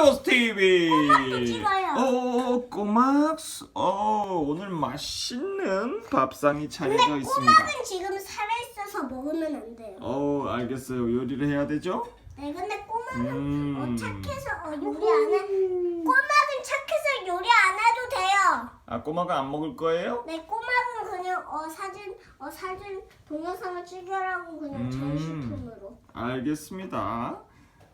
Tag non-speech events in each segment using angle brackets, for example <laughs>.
몽교스 TV. 꼬막도 찍어요. 어, 꼬막스. 어, 오늘 맛있는 밥상이 차려져 있습니다. 꼬막은 지금 살아있어서 먹으면 안 돼요. 어, 알겠어요. 요리를 해야 되죠? 네, 근데 꼬막은 음. 어, 착해서 어, 요리 안 해. 꼬막은 착해서 요리 안 해도 돼요. 아, 꼬막은 안 먹을 거예요? 네, 꼬막은 그냥 어 사진 어 사진 동영상을 찍으라고 그냥 음. 전시품으로. 알겠습니다.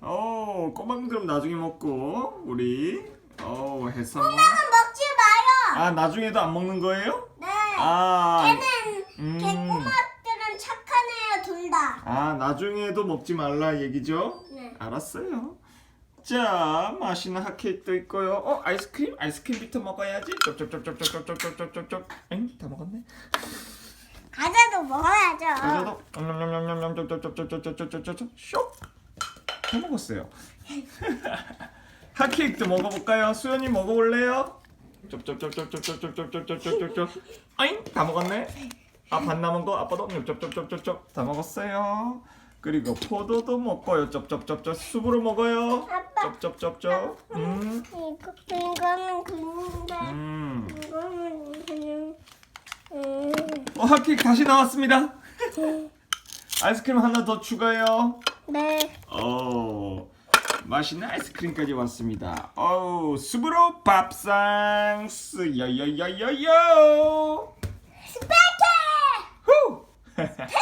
어, 꼬막은 그럼 나중에 먹고 우리 어, 해서 먹. 꼬막은 먹지 마요. 아, 나중에도 안 먹는 거예요? 네. 아. 걔는 음. 걔 꼬막들은 착한 애예요 둘 다. 아, 나중에도 먹지 말라 얘기죠? 네. 알았어요. 자, 맛있는 핫케이크도 있고요. 어, 아이스크림? 아이스크림부터 먹어야지. 쩝쩝쩝쩝쩝쩝쩝쩝쩝쩝. 엥? 다 먹었네. 과자도 먹어야죠. 과자도 냠냠냠냠냠 쩝쩝쩝쩝쩝쩝쩝쩝. 쇽. 다 먹었어요. 핫케이크도 먹어볼까요? 수연이 먹어볼래요? 쩝쩝쩝쩝쩝쩝쩝쩝쩝쩝쩝. 아잉? 다 먹었네. 아, 반 남은 거 아빠도 쩝쩝쩝쩝쩝 다 먹었어요. 그리고 포도도 먹고요. 쩝쩝쩝쩝 숲으로 먹어요. 아빠. 쩝쩝쩝쩝. 음. 이거 음. 이거는 그냥 음. 어, 핫케이크 다시 나왔습니다. 아이스크림 하나 더 추가요. 네. 어 맛있는 아이스크림까지 왔습니다. 어 수브로 밥상 스여여여여여 스파게 후. <laughs>